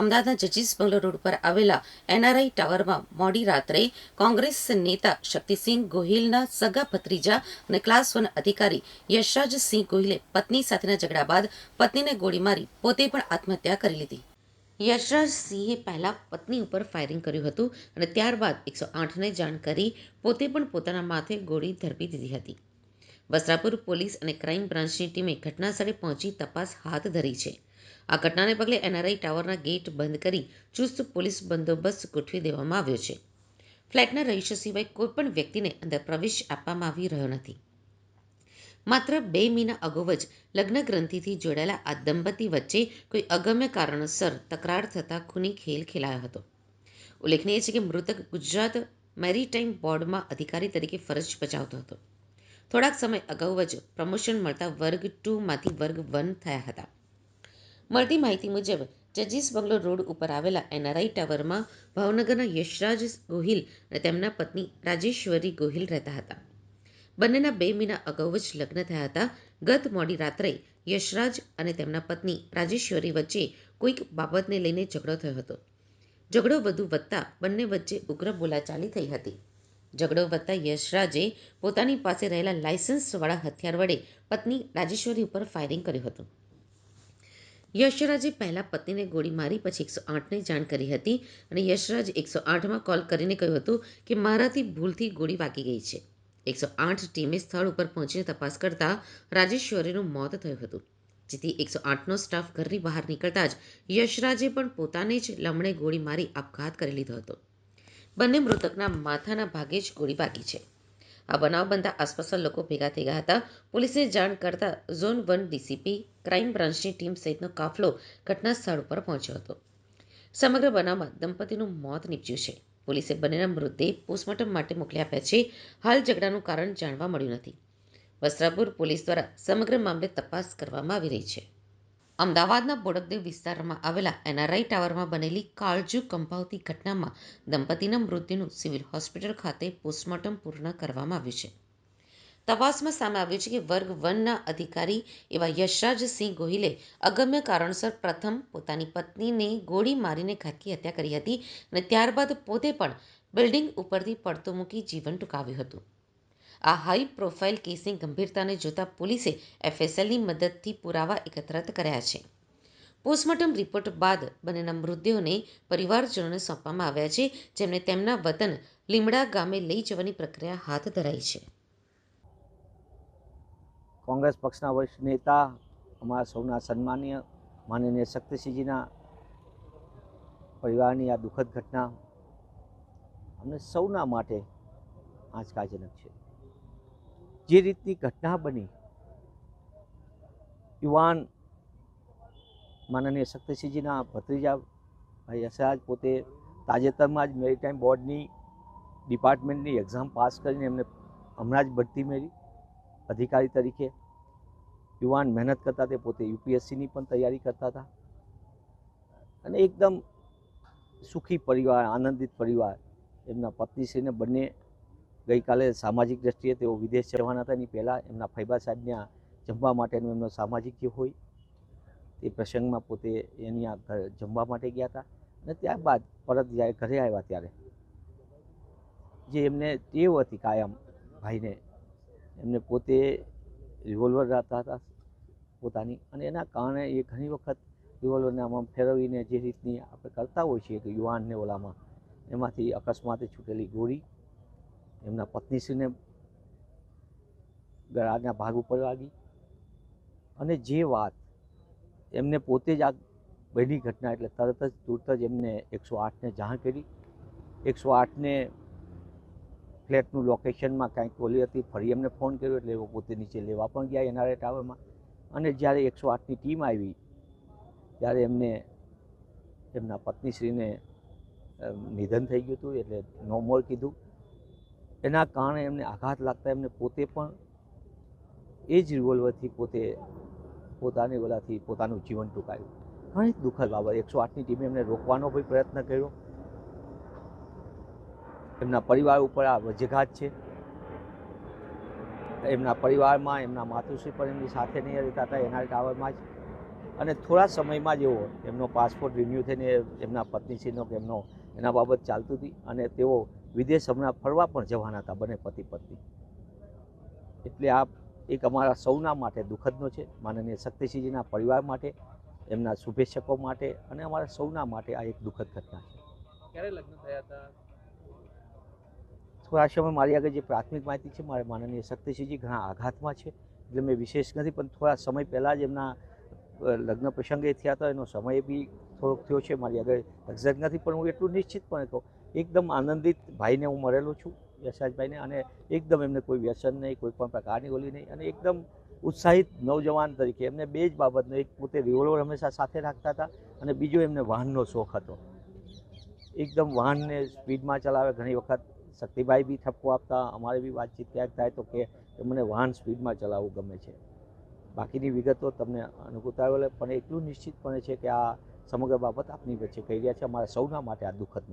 અમદાવાદના જજીસ બંગલો રોડ પર આવેલા એનઆરઆઈ ટાવરમાં મોડી રાત્રે કોંગ્રેસ નેતા શક્તિસિંહ ગોહિલના સગા ભત્રીજા અને ક્લાસ વન અધિકારી યશરાજસિંહ ગોહિલે પત્ની સાથેના ઝઘડા બાદ પત્નીને ગોળી મારી પોતે પણ આત્મહત્યા કરી લીધી. યશરાજસિંહે પહેલા પત્ની ઉપર ફાયરિંગ કર્યું હતું અને ત્યારબાદ એકસો આઠને જાણ કરી પોતે પણ પોતાના માથે ગોળી ધરપી દીધી હતી. વસ્ત્રાપુર પોલીસ અને ક્રાઇમ બ્રાન્ચની ટીમે ઘટનાસ્થળે પહોંચી તપાસ હાથ ધરી છે. આ ઘટનાને પગલે એનઆરઆઈ ટાવરના ગેટ બંધ કરી ચુસ્ત પોલીસ બંદોબસ્ત ગોઠવી દેવામાં આવ્યો છે. ફ્લેટના રહીશો સિવાય કોઈપણ વ્યક્તિને અંદર પ્રવેશ આપવામાં આવી રહ્યો નથી. માત્ર બે મહિના અગાઉ જ લગ્ન ગ્રંથિથી જોડાયેલા આ દંપતી વચ્ચે કોઈ અગમ્ય કારણોસર તકરાર થતાં ખૂની ખેલ ખેલાયો હતો. ઉલ્લેખનીય છે કે મૃતક ગુજરાત મેરીટાઈમ બોર્ડમાં અધિકારી તરીકે ફરજ બજાવતો હતો. થોડાક સમય અગાઉ જ પ્રમોશન મળતા વર્ગ ટુમાંથી વર્ગ વન થયા હતા. મળતી માહિતી મુજબ જજીસ બંગલો રોડ ઉપર આવેલા એનઆરઆઈ ટાવરમાં ભાવનગરના યશરાજ ગોહિલ અને તેમના પત્ની રાજેશ્વરી ગોહિલ રહેતા હતા. બંનેના બે મહિના અગાઉ જ લગ્ન થયા હતા. ગત મોડી રાત્રે યશરાજ અને તેમના પત્ની રાજેશ્વરી વચ્ચે કોઈક બાબતને લઈને ઝઘડો થયો હતો. ઝઘડો વધુ વધતા બંને વચ્ચે ઉગ્ર બોલાચાલી થઈ હતી. ઝઘડો વધતા યશરાજે પોતાની પાસે રહેલા લાયસન્સવાળા હથિયાર વડે પત્ની રાજેશ્વરી ઉપર ફાયરિંગ કર્યું હતું. યશરાજે પહેલાં પત્નીને ગોળી મારી, પછી એકસો આઠને જાણ કરી હતી અને યશરાજ એકસો આઠમાં કોલ કરીને કહ્યું હતું કે મારાથી ભૂલથી ગોળી વાગી ગઈ છે. એકસો આઠ ટીમે સ્થળ ઉપર પહોંચીને તપાસ કરતાં રાજેશ્વરીનું મોત થયું હતું. જેથી એકસો આઠનો સ્ટાફ ઘરની બહાર નીકળતા જ યશરાજે પણ પોતાને જ લમણે ગોળી મારી આપઘાત કરી લીધો હતો. બંને મૃતકના માથાના ભાગે જ ગોળી વાગી છે. આ બનાવ બનતા આસપાસના લોકો ભેગા થઈ ગયા હતા. પોલીસને જાણ કરતા ઝોન વન ડીસીપી, ક્રાઇમ બ્રાન્ચની ટીમ સહિતનો કાફલો ઘટના સ્થળ ઉપર પહોંચ્યો હતો. સમગ્ર બનાવમાં દંપતીનું મોત નીપજ્યું છે. પોલીસે બંનેના મૃતદેહ પોસ્ટમોર્ટમ માટે મોકલી આપ્યા છે. હાલ ઝઘડાનું કારણ જાણવા મળ્યું નથી. વસ્ત્રાપુર પોલીસ દ્વારા સમગ્ર મામલે તપાસ કરવામાં આવી રહી છે. અમદાવાદના બોડકદેવ વિસ્તારમાં આવેલા એનઆરઆઈ ટાવરમાં બનેલી કાળજુ કંપાવતી ઘટનામાં દંપતીના મૃત્યુનું સિવિલ હોસ્પિટલ ખાતે પોસ્ટમોર્ટમ પૂર્ણ કરવામાં આવ્યું છે. તપાસમાં સામે આવ્યું છે કે વર્ગ વનના અધિકારી એવા યશરાજસિંહ ગોહિલે અગમ્ય કારણસર પ્રથમ પોતાની પત્નીને ગોળી મારીને ઘાતકી હત્યા કરી હતી અને ત્યારબાદ પોતે પણ બિલ્ડિંગ ઉપરથી પડતું મૂકી જીવન ટૂંકાવ્યું હતું. આ હાઈ પ્રોફાઇલ કેસની ગંભીરતાને જોતા પોલીસે એફએસએલની મદદથી પુરાવા એકત્રિત કર્યા છે. પોસ્ટમોર્ટમ રિપોર્ટ બાદ બંનેના મૃતદેહોને પરિવારજનોને સોંપવામાં આવ્યા છે, જેમને તેમના વતન લીમડા ગામે લઈ જવાની પ્રક્રિયા હાથ ધરાઈ છે. કોંગ્રેસ પક્ષના વરિષ્ઠ નેતા, અમારા સૌના સન્માનીય માનનીય શક્તિસિંહજીના પરિવારની આ દુઃખદ ઘટના અમને સૌના માટે આંચકાજનક છે. જે રીતની ઘટના બની, યુવાન માનનીય શક્તિસિંહજીના ભત્રીજા ભાઈ યશરાજ પોતે તાજેતરમાં જ મેરીટાઈમ બોર્ડની ડિપાર્ટમેન્ટની એક્ઝામ પાસ કરીને એમને હમણાં જ બઢતી મેળવી, અધિકારી તરીકે. યુવાન મહેનત કરતા તે પોતે યુપીએસસીની પણ તૈયારી કરતા હતા. અને એકદમ સુખી પરિવાર, આનંદિત પરિવાર. એમના પત્નીશ્રીને બંને ગઈકાલે સામાજિક દ્રષ્ટિએ તેઓ વિદેશ જવાના હતા. એની પહેલાં એમના ફૈબા સાહેબને જમવા માટેનો એમનો સામાજિક જે હોય, તે પ્રસંગમાં પોતે એની આ ઘરે જમવા માટે ગયા હતા. અને ત્યારબાદ પરત જ્યારે ઘરે આવ્યા ત્યારે. જે એમને ટેવ હતી કાયમ ભાઈને. એમને પોતે રિવોલ્વર રાખતા હતા પોતાની. અને એના કારણે એ ઘણી વખત રિવોલ્વરને આમાં ફેરવીને જે રીતની આપણે કરતા હોઈએ છીએ કે યુવાનને ઓલામાં, એમાંથી અકસ્માતે છૂટેલી ગોળી એમના પત્નીશ્રીને ગળાના ભાગ ઉપર વાગી અને જે વાત એમને પોતે જ આ બની ઘટના એટલે તરત જ, તુરત જ એમને એકસો આઠને જાણ કરી. એકસો આઠને ફ્લેટનું લોકેશનમાં કાંઈક ઓલી હતી, ફરી એમને ફોન કર્યો એટલે એવો પોતે નીચે લેવા પણ ગયા એનઆરએ ટાવરમાં. અને જ્યારે એકસો આઠની ટીમ આવી, ત્યારે એમને એમના પત્નીશ્રીને નિધન થઈ ગયું હતું એટલે નો મોર કીધું. એના કારણે એમને આઘાત લાગતા એમને પોતે પણ એ જ રિવોલ્વરથી પોતે પોતાની ઓલાથી પોતાનું જીવન ટૂંકાયું. ઘણી દુઃખદ બાબત. એકસો આઠની ટીમે એમને રોકવાનો કોઈ પ્રયત્ન કર્યો. એમના પરિવાર ઉપર આ વજઘાત છે. એમના પરિવારમાં એમના માતુશ્રી પણ એમની સાથે નહીં રહેતા હતા, એના ટાવરમાં જ. અને થોડા સમયમાં જ એવો એમનો પાસપોર્ટ રિન્યૂ થઈને એમના પત્નીશ્રીનો કે એમનો એના બાબત ચાલતું હતી અને તેઓ વિદેશ હમણાં ફરવા પણ જવાના હતા બંને પતિ પત્ની. એટલે આ એક અમારા સૌના માટે દુઃખદનો છે માનનીય શક્તિસિંહજીના પરિવાર માટે એમના શુભેચ્છકો માટે અને અમારા સૌના માટે આ એક દુઃખદ ઘટના છે. ક્યારે લગ્ન થયા હતા? થોડા સમય મારી આગળ જે પ્રાથમિક માહિતી છે મારે માનનીય શક્તિસિંહજી ઘણા આઘાતમાં છે એટલે મેં વિશેષ નથી પણ થોડા સમય પહેલાં જ એમના લગ્ન પ્રસંગે થયા હતા એનો સમય બી થોડોક થયો છે મારી આગળ એક્ઝેક્ટ નથી પણ હું એટલું નિશ્ચિતપણે કહું એકદમ આનંદિત ભાઈને હું મળેલો છું, યશરાજભાઈને. અને એકદમ એમને કોઈ વ્યસન નહીં, કોઈ પણ પ્રકારની ઓલી નહીં. અને એકદમ ઉત્સાહિત નવજવાન તરીકે. એમને બે જ બાબતનો એક પોતે રિવોલ્વર હંમેશા સાથે રાખતા હતા અને બીજો એમને વાહનનો શોખ હતો. એકદમ વાહનને સ્પીડમાં ચલાવે. ઘણી વખત શક્તિભાઈ બી ઠપકો આપતા. અમારે બી વાતચીત ક્યાંક થાય તો કે મને વાહન સ્પીડમાં ચલાવવું ગમે છે. બાકીની વિગતો તમને અનુકૂળતા આવેલ પણ એટલું નિશ્ચિતપણે છે કે આ સમગ્ર બાબત આપની વચ્ચે કહી રહ્યા છે. અમારા સૌના માટે આ દુઃખદ